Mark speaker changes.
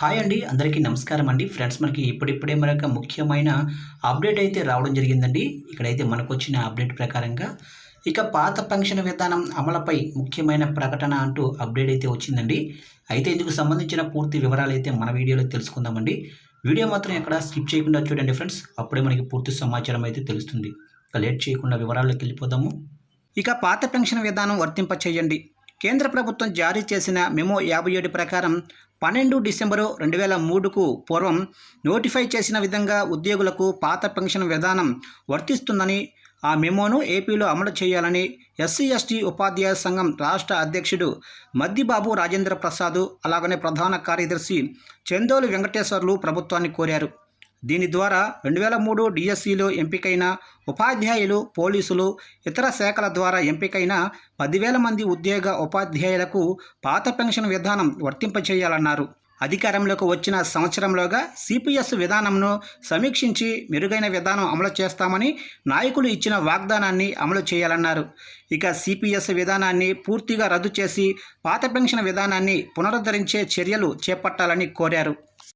Speaker 1: Hi అండి అందరికీ నమస్కారం అండి ఫ్రెండ్స్ మనకి ఇప్పుడిప్పుడే మరొక ముఖ్యమైన అప్డేట్ అయితే రావడం జరిగిందండి. ఇక్కడైతే మనకు వచ్చిన అప్డేట్ ప్రకారంగా ఇక పాత పెన్షన్ విధానం అమలుపై ముఖ్యమైన ప్రకటన అంటూ అప్డేట్ అయితే వచ్చిందండి. అయితే ఇందుకు సంబంధించిన పూర్తి వివరాలు అయితే మన వీడియోలో తెలుసుకుందామండి. వీడియో మాత్రం ఎక్కడ స్కిప్ చేయకుండా చూడండి ఫ్రెండ్స్. అప్పుడే మనకి పూర్తి సమాచారం అయితే తెలుస్తుంది. ఇక లేట్ చేయకుండా వివరాల్లోకి వెళ్ళిపోదాము. ఇక పాత పెన్షన్ విధానం వర్తింప చేయండి కేంద్ర ప్రభుత్వం జారీ చేసిన మెమో యాభై ఏడు ప్రకారం పన్నెండు డిసెంబరు రెండు వేల మూడుకు పూర్వం నోటిఫై చేసిన విధంగా ఉద్యోగులకు పాత పెన్షన్ విధానం వర్తిస్తుందని ఆ మెమోను ఏపీలో అమలు చేయాలని ఎస్సీ ఎస్టీ ఉపాధ్యాయ సంఘం రాష్ట్ర అధ్యక్షుడు మద్దిబాబు రాజేంద్ర ప్రసాద్ అలాగనే ప్రధాన కార్యదర్శి చందోలు వెంకటేశ్వర్లు ప్రభుత్వాన్ని కోరారు. దీని ద్వారా రెండు వేల మూడు డిఎస్సిలో ఎంపికైన ఉపాధ్యాయులు పోలీసులు ఇతర శాఖల ద్వారా ఎంపికైన పదివేల మంది ఉద్యోగ ఉపాధ్యాయులకు పాత పెన్షన్ విధానం వర్తింపచేయాలన్నారు. అధికారంలోకి వచ్చిన సంవత్సరంలోగా సిపిఎస్ విధానంను సమీక్షించి మెరుగైన విధానం అమలు చేస్తామని నాయకులు ఇచ్చిన వాగ్దానాన్ని అమలు చేయాలన్నారు. ఇక సిపిఎస్ విధానాన్ని పూర్తిగా రద్దు చేసి పాత పెన్షన్ విధానాన్ని పునరుద్ధరించే చర్యలు చేపట్టాలని కోరారు.